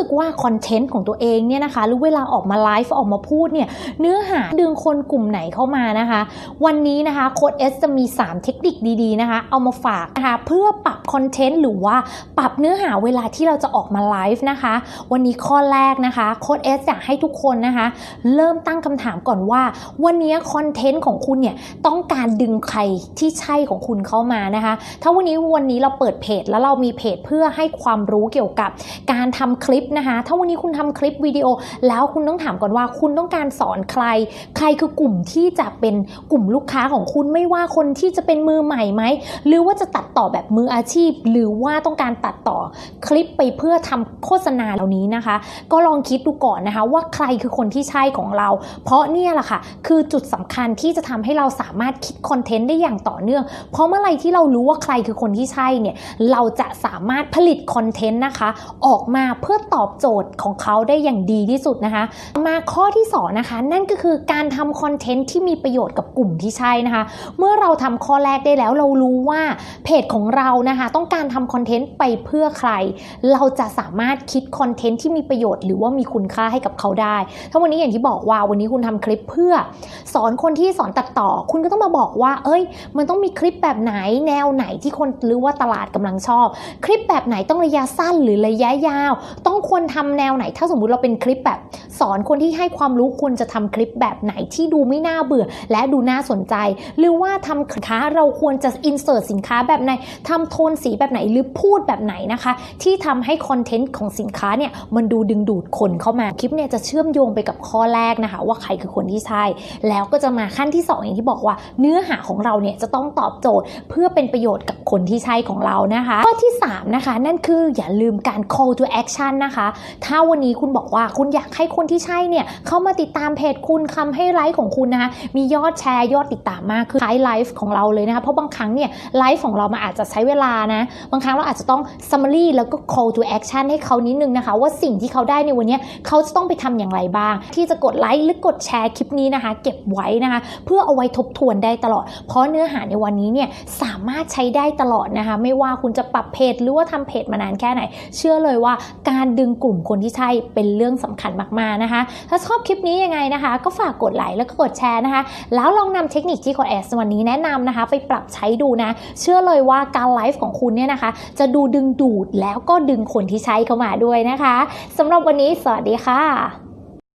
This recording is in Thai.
สึกว่าคอนเทนต์ของตัวเองเนี่ยนะคะหรือเวลาออกมาไลฟ์ออกมาพูดเนี่ยเนื้อหาดึงคนกลุ่มไหนเข้ามานะคะ วันนี้นะคะโค้ดเอสจะมี 3 เทคนิคดีๆนะคะ เอามาฝากนะคะเพื่อปรับคอนเทนต์หรือว่าปรับเนื้อหาเวลาที่เราจะออกมาไลฟ์นะคะ วันนี้ข้อแรกนะคะโค้ดเอสอยากให้ทุกคนนะคะ เริ่มตั้งคำถามก่อนว่า วันนี้คอนเทนต์ของคุณเนี่ยต้องการดึงใครที่ใช่ของคุณเข้ามานะคะ ถ้าวันนี้วันนี้เราเปิดเพจแล้วเรามีเพจเพื่อให้ความรู้เกี่ยวกับการทำคลิปนะคะ ถ้าวันนี้คุณทำคลิปวิดีโอ แล้วคุณต้องถามก่อนว่าคุณต้องการสอนใคร ใครคือกลุ่มที่จะเป็นกลุ่มลูกค้าของคุณไม่ว่าคนที่จะเป็นมือใหม่ไหม หรือว่าจะตัดต่อแบบมืออาชีพ หรือว่าต้องการตัดต่อคลิปไปเพื่อทำโฆษณาเหล่านี้นะคะ ก็ลองคิดดูก่อนนะคะว่าใครคือคนที่ใช่ของเรา เพราะเนี่ยแหละค่ะคือจุดสำคัญที่จะทำให้เราสามารถคิดคอนเทนต์ได้อย่างต่อเนื่อง เพราะเมื่อไรที่เรารู้ว่าใครคือคนที่ใช่เนี่ยเราจะสามารถผลิตคอนเทนต์นะคะ ออกมาเพื่อตอบอบโจทย์ของเขาได้อย่างดีที่สุดนะคะ มาข้อที่สองนะคะนั่นก็คือการทำคอนเทนต์ที่มีประโยชน์กับกลุ่มที่ใช่นะคะ เมื่อเราทำข้อแรกได้แล้วเรารู้ว่าเพจของเรานะคะ ต้องการทำคอนเทนต์ไปเพื่อใคร เราจะสามารถคิดคอนเทนต์ที่มีประโยชน์หรือว่ามีคุณค่าให้กับเขาได้ถ้าวันนี้อย่างที่บอกว่าวันนี้คุณทำคลิปเพื่อ สอนคนที่สอนตัดต่อ คุณก็ต้องมาบอกว่า เอ้ย มันต้องมีคลิปแบบไหนแนวไหนที่คนหรือว่าตลาดกำลังชอบ คลิปแบบไหนต้องระยะสั้นหรือระยะยาว ต้องควรทำแนวไหน ถ้าสมมุติเราเป็นคลิปแบบ สอนคนที่ให้ความรู้ควรจะทำคลิปแบบไหนที่ดูไม่น่าเบื่อ และดูน่าสนใจ หรือว่าทำสินค้าเราควรจะอินเสิร์ตสินค้าแบบไหนทำโทนสีแบบไหนหรือพูดแบบไหนนะคะ ที่ทำให้คอนเทนต์ของสินค้าเนี่ยมันดูดึงดูดคนเข้ามาคลิปเนี่ยจะเชื่อมโยงไปกับข้อแรกนะคะ ว่าใครคือคนที่ใช่ แล้วก็จะมาขั้นที่ 2 อย่างที่บอกว่า เนื้อหาของเราเนี่ยจะต้องตอบโจทย์เพื่อเป็นประโยชน์กับคนที่ใช่ของเรานะคะ ข้อที่ 3 นะคะ นั่นคืออย่าลืมการ call to action นะคะถ้าวันนี้คุณบอกว่าคุณอยากให้คนที่ใช่เนี่ยเข้ามาติดตามเพจคุณคำให้ไลฟ์ของคุณนะคะมียอดแชร์ยอดติดตามมากคือคล้ไลฟ์ของเราเลยนะคะเพราะบางครั้งเนี่ยไลฟ์ของเรามันอาจจะใช้เวลานะ บางครั้งเราอาจจะต้อง summary แล้วก็ call to action ให้เขานิดนึงนะคะ ว่าสิ่งที่เขาได้ในวันนี้เขาจะต้องไปทำอย่างไรบ้าง ที่จะกดไลค์หรือกดแชร์คลิปนี้นะคะ เก็บไว้นะคะ เพื่อเอาไว้ทบทวนได้ตลอด เพราะเนื้อหาในวันนี้เนี่ยสามารถใช้ได้ตลอดนะคะ ไม่ว่าคุณจะปรับเพจหรือว่าทำเพจมานานแค่ไหน เชื่อเลยว่าการดึงกลุ่มคนที่ใช่เป็นเรื่องสำคัญมากๆนะคะ ถ้าชอบคลิปนี้ยังไงนะคะ ก็ฝากกดไลค์แล้วก็กดแชร์นะคะ แล้วลองนำเทคนิคที่โค้ดแอสวันนี้แนะนำนะคะ ไปปรับใช้ดูนะ เชื่อเลยว่าการไลฟ์ของคุณเนี่ยนะคะ จะดูดึงดูดแล้วก็ดึงคนที่ใช้เข้ามาด้วยนะคะสำหรับวันนี้สวัสดีค่ะ